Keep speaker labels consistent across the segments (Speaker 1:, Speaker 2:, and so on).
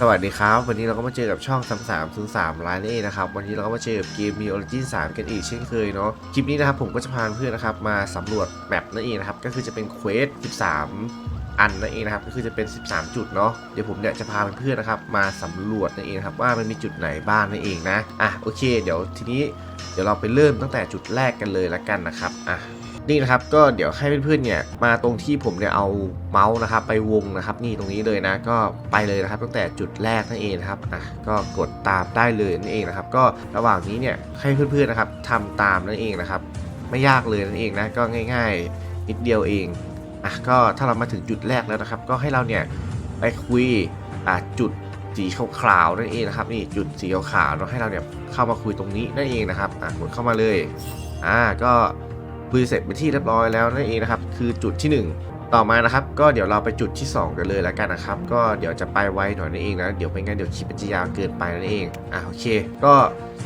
Speaker 1: สวัสดีครับ วันนี้เราก็มาเจอกับช่อง 3303 Line นี่นะครับ วันนี้เราก็มาเจอกับเกมมี Origin 3กันอีกเช่นเคยเนาะคลิปนี้นะครับผมก็จะพาเพื่อนนะครับมาสำรวจแมปนั่นเองนะครับ ก็คือจะเป็นเควส 13 อันนั่นเองนะครับ ก็คือจะเป็น 13 จุดเนาะเดี๋ยวผมเนี่ยจะพาเพื่อนนะครับมาสำรวจนั่นเองครับว่ามันมีจุดไหนบ้างนั่นเองนะอะโอเค เดี๋ยวทีนี้เดี๋ยวเราไปเริ่มตั้งแต่จุดแรกกันเลยละกันนะครับอะ นี่นะครับก็เดี๋ยวให้เพื่อนๆเนี่ยมาตรงที่ผมเนี่ยเอาเมาส์นะครับไปวงนะครับ นี่ตรงนี้เลยนะก็ไปเลยนะครับ ตั้งแต่จุดแรกนั่นเองนะครับอะก็กดตามได้เลยนั่นเองนะครับ ก็ระหว่างนี้เนี่ยให้เพื่อนๆนะครับทำตามนั่นเองนะครับ ไม่ยากเลยนั่นเองนะก็ง่าย ๆ นิดเดียวเองอะก็ถ้าเรามาถึงจุดแรกแล้วนะครับ ก็ให้เราเนี่ยไปคุยอะจุดสีขาวๆนั่นเองนะครับนี่จุดสีขาวๆเนาให้เราเนี่ยเข้ามาคุยตรงนี้นั่นเองนะครับอะกดเข้ามาเลยอ่าก็ คุยเสร็จไปที่เรียบร้อยแล้วนั่นเองนะครับ คือจุดที่ 1 ต่อมานะครับ ก็เดี๋ยวเราไปจุดที่ 2 กันเลยแล้วกันนะครับ ก็เดี๋ยวจะไปไวหน่อยนั่นเองนะเดี๋ยวไม่งั้นเดี๋ยวคลิปมันจะยาวเกินไปนั่นเองอะโอเค ก็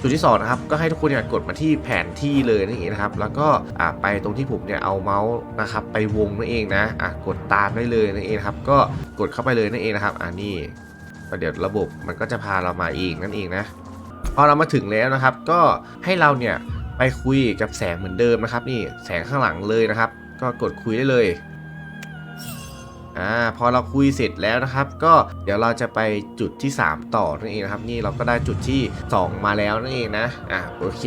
Speaker 1: จุดที่2นะครับก็ให้ทุกคนเนี่ยกดมาที่แผนที่เลยนั่นเองนะครับ แล้วก็อะไปตรงที่ผมเนี่ยเอาเมาส์นะครับ ไปวงนั่นเองนะอะกดตามได้เลยนั่นเองครับ ก็กดเข้าไปเลยนั่นเองนะครับอ่านี่เดี๋ยวระบบมันก็จะพาเรามาเองนั่นเองนะพอเรามาถึงแล้วนะครับ ก็ให้เราเนี่ย ไปคุยกับแสงเหมือนเดิมนะครับ นี่แสงข้างหลังเลยนะครับ ก็กดคุยได้เลยอ่าพอเราคุยเสร็จแล้วนะครับ ก็เดี๋ยวเราจะไปจุดที่ 3 ต่อนั่นเองนะครับ นี่เราก็ได้จุดที่ 2 มาแล้วนั่นเองนะอ่าโอเค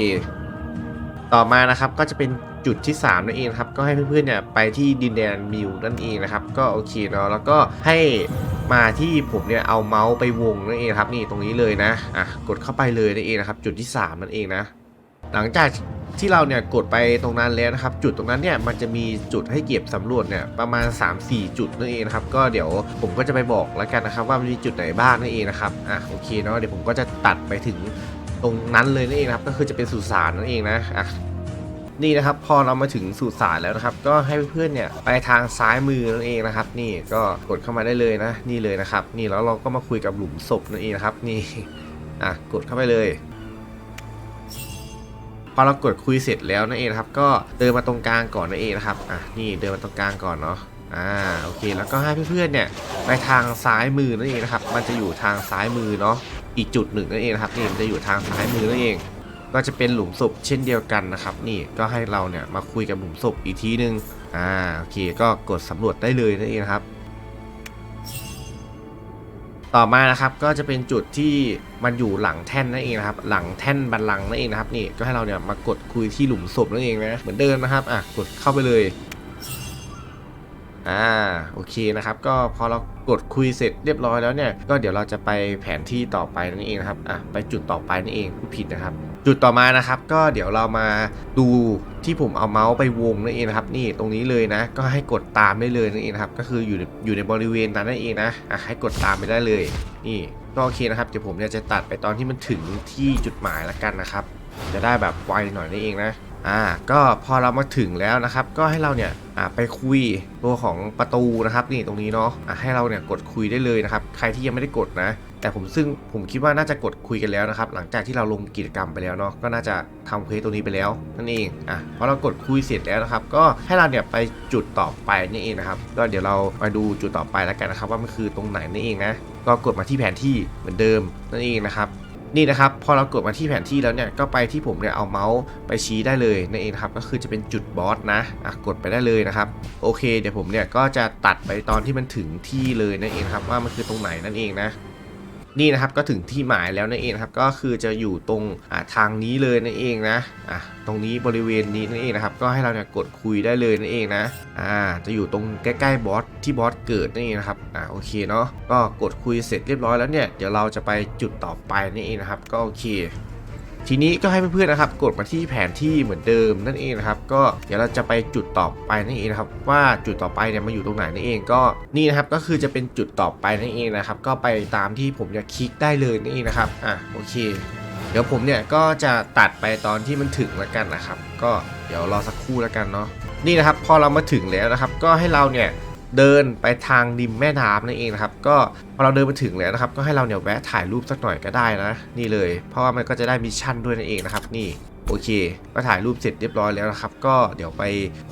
Speaker 1: ต่อมานะครับก็จะเป็นจุดที่ 3 นั่นเองครับก็ให้เพื่อนๆเนี่ยไปที่ดินแดนมิวนั่นเองนะครับ ก็โอเคเนาะแล้วก็ให้มาที่ผมเนี่ยเอาเมาส์ไปวงนั่นเองครับ นี่ตรงนี้เลยนะอะกดเข้าไปเลยนั่นเองนะครับ จุดที่ 3 นั่นเองนะ หลังจากที่เราเนี่ยกดไปตรงนั้นแล้วนะครับ จุดตรงนั้นเนี่ยมันจะมีจุดให้เก็บสำรวจเนี่ยประมาณ 3-4 จุดนั่นเองนะครับ ก็เดี๋ยวผมก็จะไปบอกแล้วกันนะครับ ว่ามันมีจุดไหนบ้างนั่นเองนะครับอะโอเคเนาะเดี๋ยวผมก็จะตัดไปถึงตรงนั้นเลยนั่นเองนะครับ ก็คือจะเป็นสุสานนั่นเองนะอะนี่นะครับพอเรามาถึงสุสานแล้วนะครับ ก็ให้เพื่อนๆเนี่ยไปทางซ้ายมือนั่นเองนะครับ นี่ก็กดเข้ามาได้เลยนะ นี่เลยนะครับ นี่แล้วเราก็มาคุยกับหลุมศพนั่นเองนะครับ นี่อะกดเข้าไปเลย พอเรากดคุยเสร็จแล้วนั่นเองนะครับ ก็เดินมาตรงกลางก่อนนั่นเองนะครับอะนี่เดินมาตรงกลางก่อนเนาะอ่าโอเคแล้วก็ให้เพื่อนๆเนี่ยไปทางซ้ายมือนั่นเองนะครับ มันจะอยู่ทางซ้ายมือเนาะอีกจุดหนึ่งนั่นเองนะครับนี่มันจะอยู่ทางซ้ายมือนั่นเอง ก็จะเป็นหลุมศพเช่นเดียวกันนะครับ นี่ก็ให้เราเนี่ยมาคุยกับหลุมศพอีกทีนึงอ่าโอเคก็กดสำรวจได้เลยนั่นเองนะครับ ต่อมานะครับก็จะเป็นจุดที่มันอยู่หลังแท่นนั่นเองนะครับ หลังแท่นบันลังนั่นเองนะครับนี่ก็ให้เราเนี่ยมากดคุยที่หลุมศพนั่นเองนะเหมือนเดิมนะครับอะกดเข้าไปเลยอ่าโอเคนะครับก็พอเรากดคุยเสร็จเรียบร้อยแล้วเนี่ยก็เดี๋ยวเราจะไปแผนที่ต่อไปนั่นเองนะครับอะไปจุดต่อไปนั่นเองผู้ผิดนะครับ จุดต่อมานะครับ ก็เดี๋ยวเรามาดูที่ผมเอาเมาส์ไปวงนั่นเองนะครับ นี่ตรงนี้เลยนะ ก็ให้กดตามได้เลยนั่นเองครับ ก็คืออยู่ในอยู่ในบริเวณนั้นนั่นเองนะอะให้กดตามไปได้เลย นี่ก็โอเคนะครับเดี๋ยวผมเนี่ยจะตัดไปตอนที่มันถึงที่จุดหมายละกันนะครับ จะได้แบบไวหน่อยนั่นเองนะอ่าก็พอเรามาถึงแล้วนะครับ ก็ให้เราเนี่ยอ่าไปคุยตัวของประตูนะครับ นี่ตรงนี้เนาะอ่าให้เราเนี่ยกดคุยได้เลยนะครับ ใครที่ยังไม่ได้กดนะ แต่ผมซึ่งผมคิดว่าน่าจะกดคุยกันแล้วนะครับ หลังจากที่เราลงกิจกรรมไปแล้วเนาะก็น่าจะทำเควสตัวนี้ไปแล้วนั่นเองอะพอเรากดคุยเสร็จแล้วนะครับ ก็ให้เราเนี่ยไปจุดต่อไปนี่เองนะครับก็เดี๋ยวเรามาดูจุดต่อไปแล้วกันนะครับ ว่ามันคือตรงไหนนั่นเองนะก็กดมาที่แผนที่เหมือนเดิมนั่นเองนะครับนี่นะครับพอเรากดมาที่แผนที่แล้วเนี่ยก็ไปที่ผมเนี่ยเอาเมาส์ไปชี้ได้เลยนั่นเองครับก็คือจะเป็นจุดบอสนะอะกดไปได้เลยนะครับโอเค เดี๋ยวผมเนี่ยก็จะตัดไปตอนที่มันถึงที่เลยนั่นเองครับว่ามันคือตรงไหนนั่นเองนะ นี่นะครับก็ถึงที่หมายแล้วนั่นเองครับก็คือจะอยู่ตรงทางนี้เลยนั่นเองนะอะตรงนี้บริเวณนี้นั่นเองนะครับก็ให้เราเนี่ยกดคุยได้เลยนั่นเองนะอ่าจะอยู่ตรงใกล้ๆบอสที่บอสเกิดนั่นเองนะครับอ่าโอเคเนาะก็กดคุยเสร็จเรียบร้อยแล้วเนี่ยเดี๋ยวเราจะไปจุดต่อไปนั่นเองนะครับก็โอเค ทีนี้ก็ให้เพื่อนๆนะครับ กดมาที่แผนที่เหมือนเดิมนั่นเองนะครับ ก็เดี๋ยวเราจะไปจุดต่อไปนั่นเองนะครับ ว่าจุดต่อไปเนี่ยมาอยู่ตรงไหนนั่นเองก็นี่นะครับก็คือจะเป็นจุดต่อไปนั่นเองนะครับ ก็ไปตามที่ผมจะคลิกได้เลยนั่นเองนะครับอะโอเค เดี๋ยวผมเนี่ยก็จะตัดไปตอนที่มันถึงแล้วกันนะครับ ก็เดี๋ยวรอสักครู่แล้วกันเนาะนี่นะครับ พอเรามาถึงแล้วนะครับ ก็ให้เราเนี่ย เดินไปทางริมแม่น้ำนั่นเองนะครับ ก็พอเราเดินมาถึงแล้วนะครับ ก็ให้เราเนี่ยแวะถ่ายรูปสักหน่อยก็ได้นะ นี่เลย เพราะว่ามันก็จะได้มิชชั่นด้วยนั่นเองนะครับ นี่โอเค ก็ถ่ายรูปเสร็จเรียบร้อยแล้วนะครับ ก็เดี๋ยวไป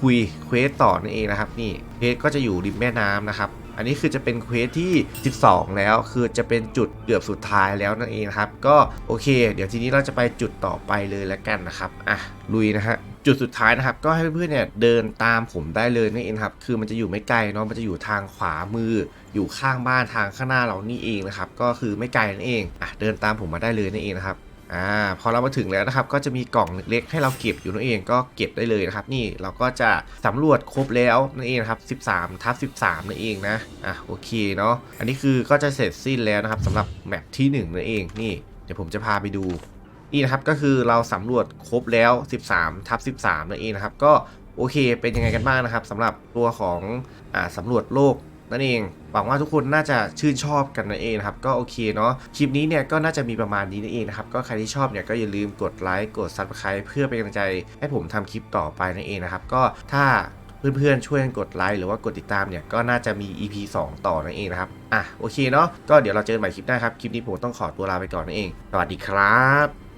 Speaker 1: คุยเควสต่อนั่นเองนะครับ นี่เควสก็จะอยู่ริมแม่น้ำนะครับ อันนี้คือจะเป็นเควสที่ 12 แล้ว คือจะเป็นจุดเกือบสุดท้ายแล้วนั่นเองนะครับ ก็โอเค เดี๋ยวทีนี้เราจะไปจุดต่อไปเลยแล้วกันนะครับ อะ ลุยนะฮะจุดสุดท้ายนะครับ ก็ให้เพื่อนๆเนี่ยเดินตามผมได้เลยนั่เองครับ คือมันจะอยู่ไม่ไกลเนาะมันจะอยู่ทางขวามือ อยู่ข้างบ้านทางข้างหน้าเรานี่เองนะครับ ก็คือไม่ไกลนั่นเองอะเดินตามผมมาได้เลยนั่เองนะครับอ่าพอเรามาถึงแล้วนะครับ ก็จะมีกล่องเล็กๆให้เราเก็บอยู่นั่นเองก็เก็บได้เลยนะครับ นี่เราก็จะสำรวจครบแล้วนั่นเองครับ 13ทับ13นั่นเองนะอะโอเคเนาะอันนี้คือก็จะเสร็จสิ้นแล้วนะครับสำหรับแมปที่1นั่นเองนี่เดี๋ยวผมจะพาไปดู นี่นะครับก็คือเราสำรวจครบแล้ว 13ทับ13นั่นเองนะครับ ก็โอเคเป็นยังไงกันบ้างนะครับสำหรับตัวของอสำรวจโลกนั่นเองหวังว่าทุกคนน่าจะชื่นชอบกันนั่นเองนะครับก็โอเคเนาะคลิปนี้เนี่ยก็น่าจะมีประมาณนี้นั่นเองนะครับก็ใครที่ชอบเนี่ยก็อย่าลืมกดไลค์กด subscribe เพื่อเป็นกำลังใจให้ผมทำคลิปต่อไปนั่นเองนะครับก็ถ้าเพื่อนๆช่วยกันกดไลค์หรือว่ากดติดตามเนี่ยก็น่าจะมี EP 2 ต่อนั่นเองนะครับอะโอเคเนาะก็เดี๋ยวเราเจอกันใหม่คลิปหน้าครับคลิปนี้ผมต้องขอตัวลาไปก่อนนั่นเองสวัสดีครับ